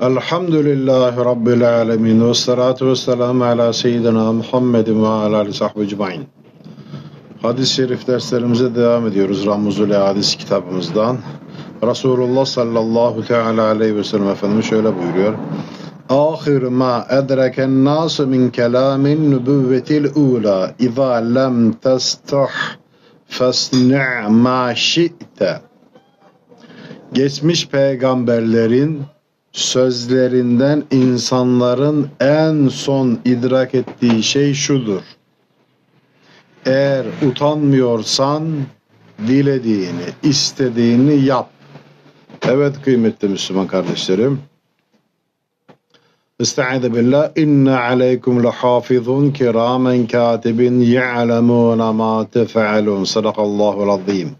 Elhamdülillahi Rabbil alemin ve salatu ve selamu ala seyyidina Muhammedin ve ala ali sahbihi ecmain. Hadis-i şerif derslerimize devam ediyoruz. Ramuzul Hadis kitabımızdan. Resulullah sallallahu teala aleyhi ve sellem Efendimiz şöyle buyuruyor. Ahir ma edreken nas min kelamin nübüvvetil ula iza lem testah fesni' ma şi'te. Geçmiş peygamberlerin sözlerinden insanların en son idrak ettiği şey şudur. Eğer utanmıyorsan dilediğini, istediğini yap. Evet kıymetli Müslüman kardeşlerim. Estaizu billah. İnne aleykum lehafizun kiramen katibin ya'lemuna ma tef'alun. Sadakallahu azim.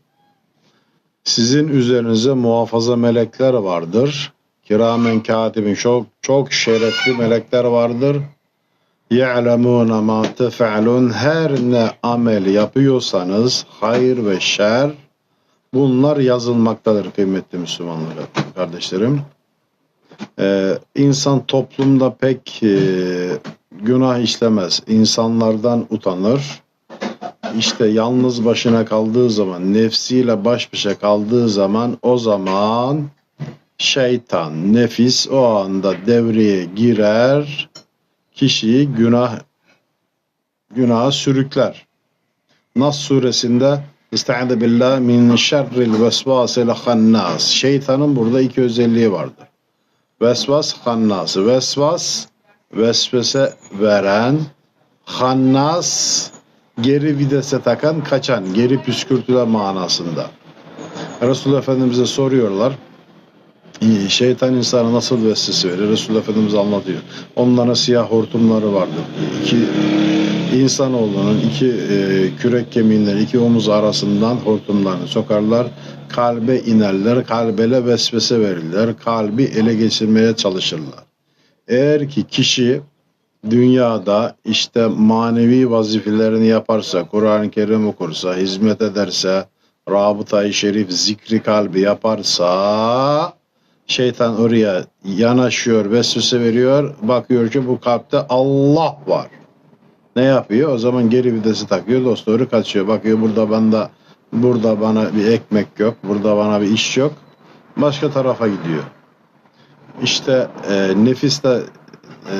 Sizin üzerinize muhafaza melekler vardır. Kiramen katibin çok çok şerefli melekler vardır. Ya'lemuna ma tef'alun. Her ne amel yapıyorsanız hayır ve şer bunlar yazılmaktadır kıymetli Müslümanlar kardeşlerim. Ee, insan toplumda pek e, günah işlemez. İnsanlardan utanır. İşte yalnız başına kaldığı zaman, nefsiyle baş başa kaldığı zaman o zaman şeytan, nefis o anda devreye girer, kişiyi günah günaha sürükler. Nas suresinde Estaizu billah min şerril vesvasil hannas. Şeytanın burada iki özelliği vardır. Vesvas hannası. Vesvas vesvese veren, hannas geri videse takan, kaçan, geri püskürtülen manasında. Resulullah Efendimiz'e soruyorlar. Şeytan insana nasıl vesvese verir? Resulullah Efendimiz anlatıyor. Onlara siyah hortumları vardır. İki insanoğlunun iki e, kürek kemiğinden iki omuz arasından hortumlarını sokarlar. Kalbe inerler. Kalbele vesvese verirler. Kalbi ele geçirmeye çalışırlar. Eğer ki kişi dünyada işte manevi vazifelerini yaparsa, Kur'an-ı Kerim okursa, hizmet ederse, rabıtayı şerif, zikri kalbi yaparsa şeytan oraya yanaşıyor, vesvese veriyor. Bakıyor ki bu kalpte Allah var. Ne yapıyor? O zaman geri vitesi takıyor, dost doğru kaçıyor. Bakıyor burada bana burada bana bir ekmek yok, burada bana bir iş yok. Başka tarafa gidiyor. İşte e, nefis de e,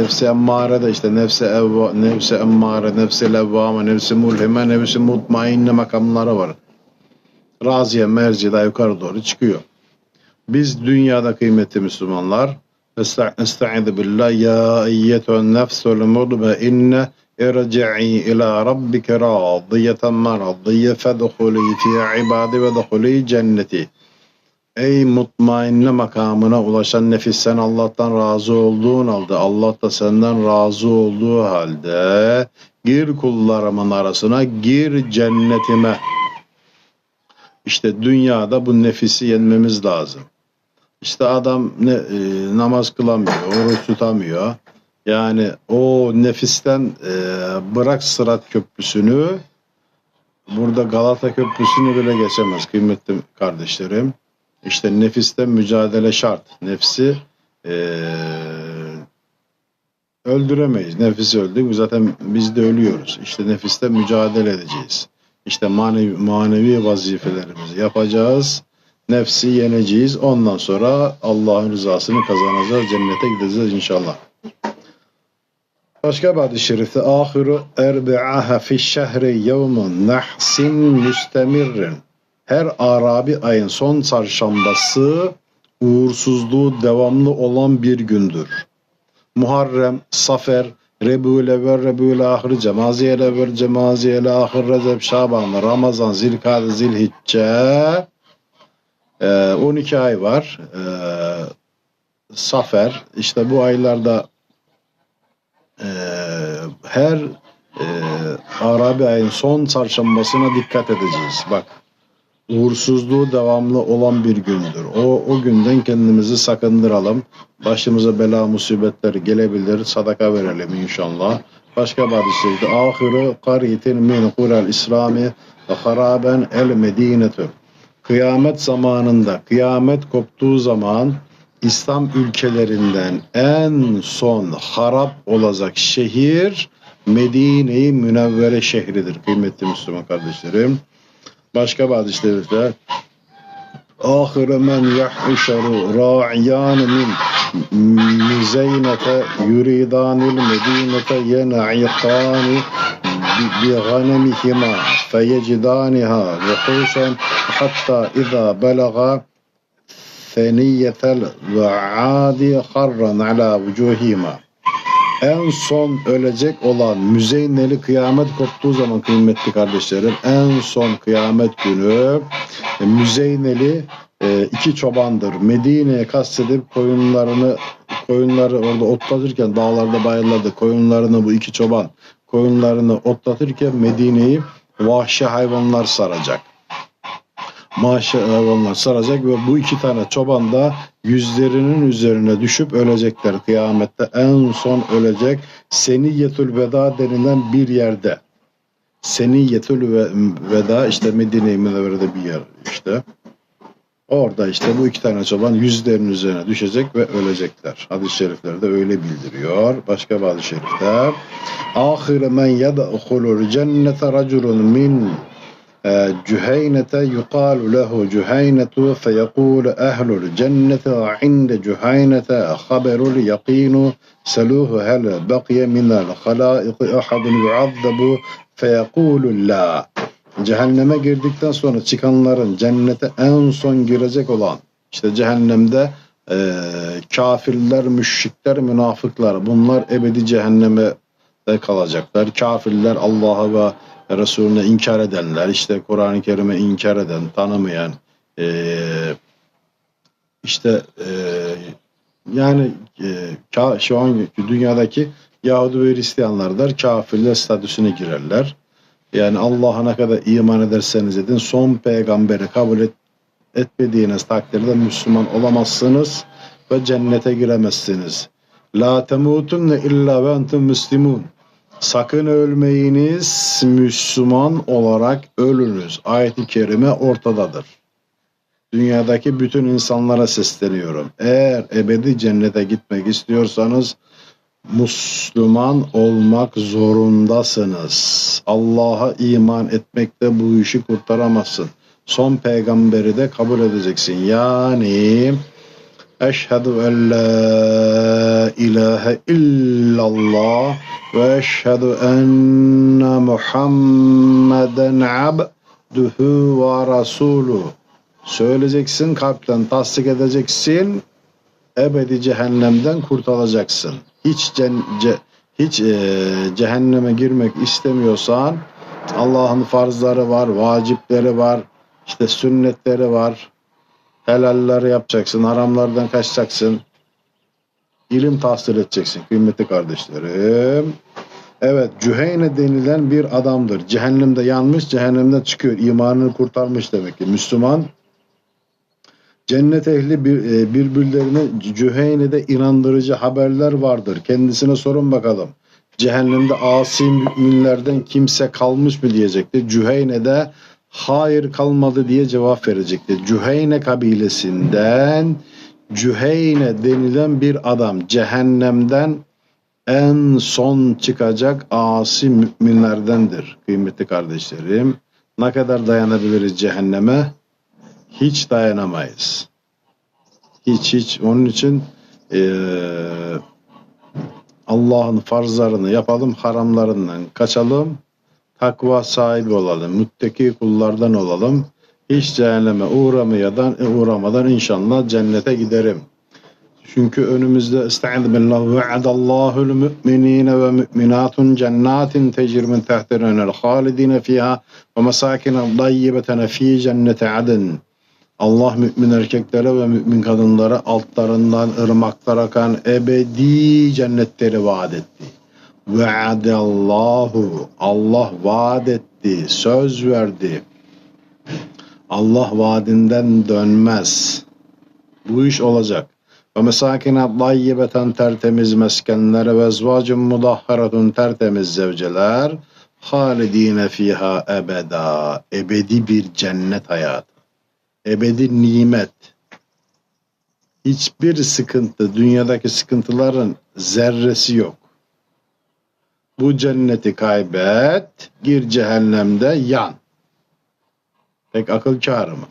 nefsi emmare de işte nefsi evva, nefsi emmare, nefsi levvame, nefsi mulhime, nefsi mutmainne makamları var. Raziye, merci daha yukarı doğru çıkıyor. Biz dünyada kıymetli Müslümanlar Estaizu billah ya eyyetun nefsul mudbeinne irci'i ila rabbike radiyeten maradiye fedhuli fi ibadi ve dhuli cenneti. Ey mutmainne makamına ulaşan nefis sen Allah'tan razı olduğun halde Allah da senden razı olduğu halde gir kullarımın arasına gir cennetime. İşte dünyada bu nefisi yenmemiz lazım. İşte adam ne e, namaz kılamıyor, oruç tutamıyor. Yani o nefisten e, bırak sırat köprüsünü burada Galata köprüsünü bile geçemez kıymetli kardeşlerim. İşte nefiste mücadele şart. Nefsi e, öldüremeyiz. Nefisi öldük. Zaten biz de ölüyoruz. İşte nefiste mücadele edeceğiz. İşte manevi, manevi vazifelerimizi yapacağız nefsi yeneceğiz. Ondan sonra Allah'ın rızasını kazanacağız. Cennete gideceğiz inşallah. Başka bir hadis-i şerifte ahiru erbi'aha fi şehri yevmun nahsin müstemirrin. Her Arabi ayın son çarşambası uğursuzluğu devamlı olan bir gündür. Muharrem, Safer, Rebül evvel, Rebül ahir, Cemaziyel evvel, Cemaziyel ahir, Recep, Şaban, Ramazan, Zilkade, Zilhicce, 12 ee, ay var. Ee, Safer işte bu aylarda e, her e, Arabi ayın son çarşambasına dikkat edeceğiz. Bak uğursuzluğu devamlı olan bir gündür. O, o günden kendimizi sakındıralım. Başımıza bela musibetler gelebilir. Sadaka verelim inşallah. Başka bir hadiste ahiru kariyetin min kural İslami ve haraben el medinetü kıyamet zamanında, kıyamet koptuğu zaman İslam ülkelerinden en son harap olacak şehir Medine-i Münevvere şehridir kıymetli Müslüman kardeşlerim. Başka bazı şerifler ahire men yahşaru ra'iyan min mizeynete yuridanil medinete yen'iqani ghanemihima feyecidaniha vuhuşan hatta iza belaga seniyetel vaadi harran ala vucuhima en son ölecek olan Müzeyneli kıyamet koptuğu zaman kıymetli kardeşlerim en son kıyamet günü e, Müzeyneli e, iki çobandır. Medine'ye kastedip koyunlarını koyunları orada otlatırken dağlarda bayırlarda koyunlarını bu iki çoban koyunlarını otlatırken Medine'yi vahşi hayvanlar saracak. Vahşi hayvanlar saracak ve bu iki tane çoban da yüzlerinin üzerine düşüp ölecekler kıyamette. En son ölecek Seniyetül Veda denilen bir yerde. Seniyetül Veda işte Medine-i Münevvere'de bir yer işte. Orada işte bu iki tane çoban yüzlerinin üzerine düşecek ve ölecekler. Hadis-i şeriflerde öyle bildiriyor. Başka bazı şerifte ahire men yedhulul cennete raculun min e, cüheynete yukalu lehu cüheynetu feyekul ehlul cennete inde cüheynete haberul yakinu seluhu hel bakiye minel halaiki ahadun yuazzabu feyekulu la Cehenneme girdikten sonra çıkanların cennete en son girecek olan işte cehennemde e, kafirler, müşrikler, münafıklar bunlar ebedi cehenneme kalacaklar. Kafirler Allah'a ve Resulüne inkar edenler, işte Kur'an-ı Kerim'e inkar eden, tanımayan, e, işte e, yani e, şu an dünyadaki Yahudi ve Hristiyanlar kafirler statüsüne girerler. Yani Allah'a ne kadar iman ederseniz edin son peygamberi kabul et, etmediğiniz takdirde Müslüman olamazsınız ve cennete giremezsiniz. La temutunne illa ve entum müslimun. Sakın ölmeyiniz Müslüman olarak ölünüz. Ayet-i kerime ortadadır. Dünyadaki bütün insanlara sesleniyorum. Eğer ebedi cennete gitmek istiyorsanız Müslüman olmak zorundasınız. Allah'a iman etmekte bu işi kurtaramazsın. Son peygamberi de kabul edeceksin. Yani Eşhedü en la ilahe illallah ve eşhedü enne Muhammeden abduhu ve rasuluhu. Söyleyeceksin, kalpten tasdik edeceksin, ebedi cehennemden kurtulacaksın. Hiç cen, ce, hiç e, cehenneme girmek istemiyorsan Allah'ın farzları var, vacipleri var, işte sünnetleri var. Helaller yapacaksın, haramlardan kaçacaksın. İlim tahsil edeceksin kıymetli kardeşlerim. Evet Cüheyne denilen bir adamdır. Cehennemde yanmış, cehennemden çıkıyor. İmanını kurtarmış demek ki. Müslüman cennet ehli bir, e, birbirlerine Cüheyne'de inandırıcı haberler vardır. Kendisine sorun bakalım. Cehennemde asi müminlerden kimse kalmış mı diyecekti. Cüheyne'de hayır kalmadı diye cevap verecekti. Cüheyne kabilesinden Cüheyne denilen bir adam cehennemden en son çıkacak asi müminlerdendir kıymetli kardeşlerim. Ne kadar dayanabiliriz cehenneme? Hiç dayanamayız. Hiç hiç. Onun için ee, Allah'ın farzlarını yapalım, haramlarından kaçalım takva sahibi olalım, müttaki kullardan olalım. Hiç cehenneme uğramayadan, e, uğramadan inşallah cennete giderim. Çünkü önümüzde estaizu billah ve'adallahu müminine ve müminatun cennatin tecir min tehtirenel halidine fiha ve mesakine dayyibetene fi cennete adın. Allah mümin erkeklere ve mümin kadınlara altlarından ırmaklar akan ebedi cennetleri vaat etti. Ve'adallahu Allah vaat etti, söz verdi. Allah vaadinden dönmez. Bu iş olacak. Ve mesakine dayyibeten tertemiz meskenler ve ezvacın mudahharatun tertemiz zevceler halidine fiha ebeda ebedi bir cennet hayatı ebedi nimet hiçbir sıkıntı, dünyadaki sıkıntıların zerresi yok. Bu cenneti kaybet, gir cehennemde yan. Pek akıl kârı mı?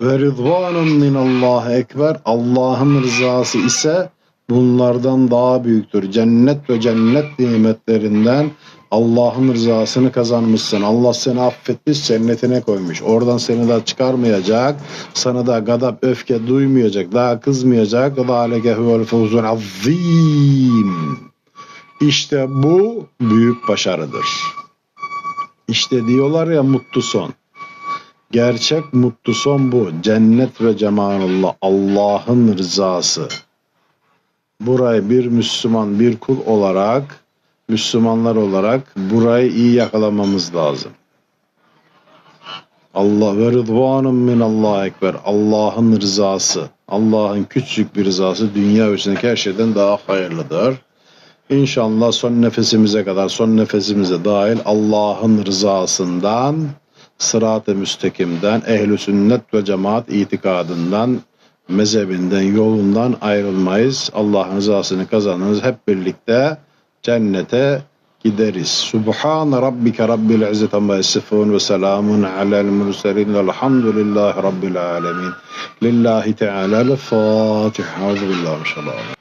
Ve rızvanun minallah ekber. Allah'ın rızası ise bunlardan daha büyüktür. Cennet ve cennet nimetlerinden Allah'ın rızasını kazanmışsın. Allah seni affetmiş, cennetine koymuş. Oradan seni daha çıkarmayacak. Sana da gadap, öfke duymayacak. Daha kızmayacak. Zalike huvel fevzul azim. İşte bu büyük başarıdır. İşte diyorlar ya mutlu son. Gerçek mutlu son bu. Cennet ve cemalullah. Allah'ın rızası. Burayı bir Müslüman, bir kul olarak, Müslümanlar olarak burayı iyi yakalamamız lazım. Allah ve rıdvanun min Allah ekber. Allah'ın rızası. Allah'ın küçük bir rızası dünya üzerindeki her şeyden daha hayırlıdır. İnşallah son nefesimize kadar, son nefesimize dahil Allah'ın rızasından, sırat-ı müstakimden, ehl sünnet ve cemaat itikadından, mezhebinden, yolundan ayrılmayız. Allah'ın rızasını kazanırız. Hep birlikte جنتا كدرس. سبحان ربك رب العزة عما يصفون وسلام على المرسلين والحمد لله رب العالمين. لله تعالى الفاتحة. أعوذ بالله ما شاء الله